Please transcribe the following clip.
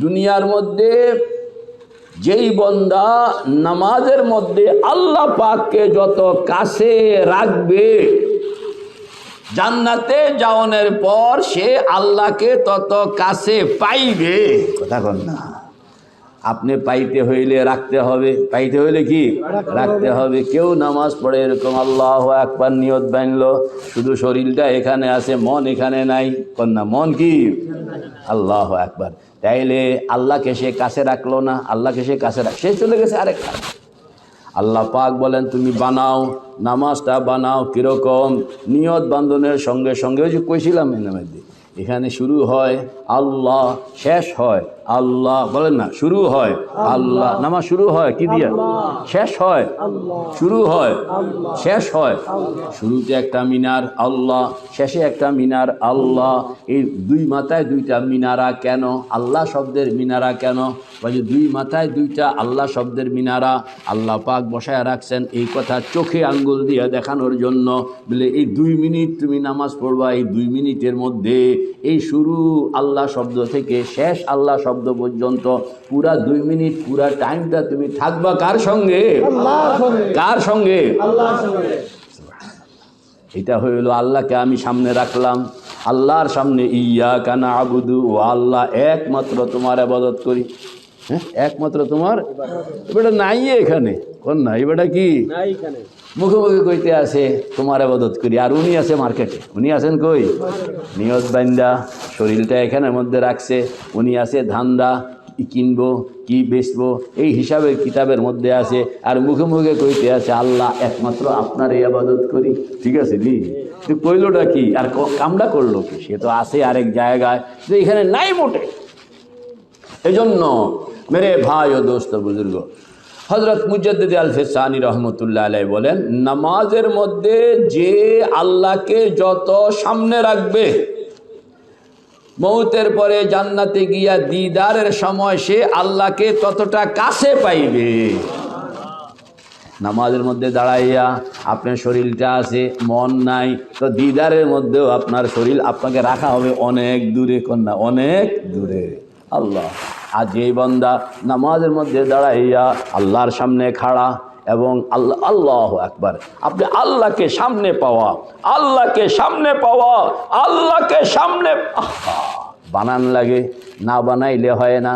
দুনিয়ার মধ্যে, যেই বন্দা নামাজের মধ্যে আল্লাহ পাককে যত কাছে রাখবে, জান্নাতে যাওয়ানোর পর সে আল্লাহকে তত কাছে পাইবে। কথা কন না। আপনি পাইতে হইলে রাখতে হবে। পাইতে হইলে কি? রাখতে হবে। কেউ নামাজ পড়ে এরকম আল্লাহ একবার নিয়ত বানলো, শুধু শরীরটা এখানে আছে, মন এখানে নাই। কন্যা, মন কি? আল্লাহ একবার তাইলে আল্লাহকে সে কাছে রাখল না, আল্লাহকে সে কাছে রাখ সে চলে গেছে আরেক। আল্লাহ পাক বলেন, তুমি বানাও, নামাজটা বানাও কীরকম? নিয়ত বান্ধনের সঙ্গে সঙ্গে ওই যে কইছিলাম এখানে শুরু হয়, আল্লাহ শেষ হয়। আল্লাহ বলেন না শুরু হয় আল্লাহ। নামাজ শুরু হয় কি দিয়া? শেষ হয়? শুরু হয়? শেষ হয়? শুরুতে একটা মিনার আল্লাহ। শেষে একটা মিনার আল্লাহ। এই দুই মাথায় দুইটা মিনারা কেন? আল্লাহ শব্দের মিনারা কেন? বলে দুই মাথায় দুইটা আল্লাহ শব্দের মিনারা। আল্লাহ পাক বসায় রাখছেন এই কথা চোখে আঙ্গুল দিয়ে দেখানোর জন্য। বলে এই দুই মিনিট তুমি নামাজ পড়বা এই দুই মিনিটের মধ্যে এই শুরু আল্লাহ শব্দ থেকে শেষ আল্লাহ শব্দ পর্যন্ত পুরা দুই মিনিট পুরা টাইমটা তুমি থাকবা কার সঙ্গে? কার সঙ্গে? এটা হইল আল্লাহকে আমি সামনে রাখলাম। আল্লাহর সামনে ইয়া কানা আবুদু ও আল্লাহ একমাত্র তোমার আবাদত করি। হ্যাঁ? একমাত্র তোমার? এবারটা নাই এখানে। কোন নাই বেটা কি? মুখে মুখে কইতে আছে তোমার আবাদত করি। আর উনি আছে মার্কেটে। উনি আছেন কই? নিয়ত বান্দা শরীরটা এখানের মধ্যে রাখছে। উনি আছে ধান্দা কি কিনবো কি বেচবো এই হিসাবে কিতাবের মধ্যে আছে। আর মুখে মুখে কইতে আছে আল্লাহ একমাত্র আপনার এই আবাদত করি। ঠিক আছে নি? তো কইলোটা কি? আর কামটা করল কি? সে তো আছে আরেক জায়গায়। তো এখানে নাই মোটে। এজন্য মেরে ভাই ও দোস্ত বুজুর্গ হজরত মুজাদ্দিদ আল ফেসানি রহমতুল্লাহ আলাই বলেন নামাজের মধ্যে যে আল্লাহকে যত সামনে রাখবে, মৌতের পরে জান্নাতে গিয়া দিদারের সময় সে আল্লাহকে ততটা কাছে পাইবে। নামাজের মধ্যে দাঁড়াইয়া আপনার শরীরটা আছে, মন নাই, তো দিদারের মধ্যেও আপনার শরীর আপনাকে রাখা হবে অনেক দূরে, কন্যা, অনেক দূরে। আল্লাহ। আর যেই বন্দা নামাজের মধ্যে দাঁড়াইয়া আল্লাহর সামনে খাড়া এবং আল্লাহ আল্লাহ একবার আপনি আল্লাহকে সামনে পাওয়া, আল্লাহকে সামনে পাওয়া, আল্লাহকে সামনে বানান লাগে, না বানাইলে হয় না।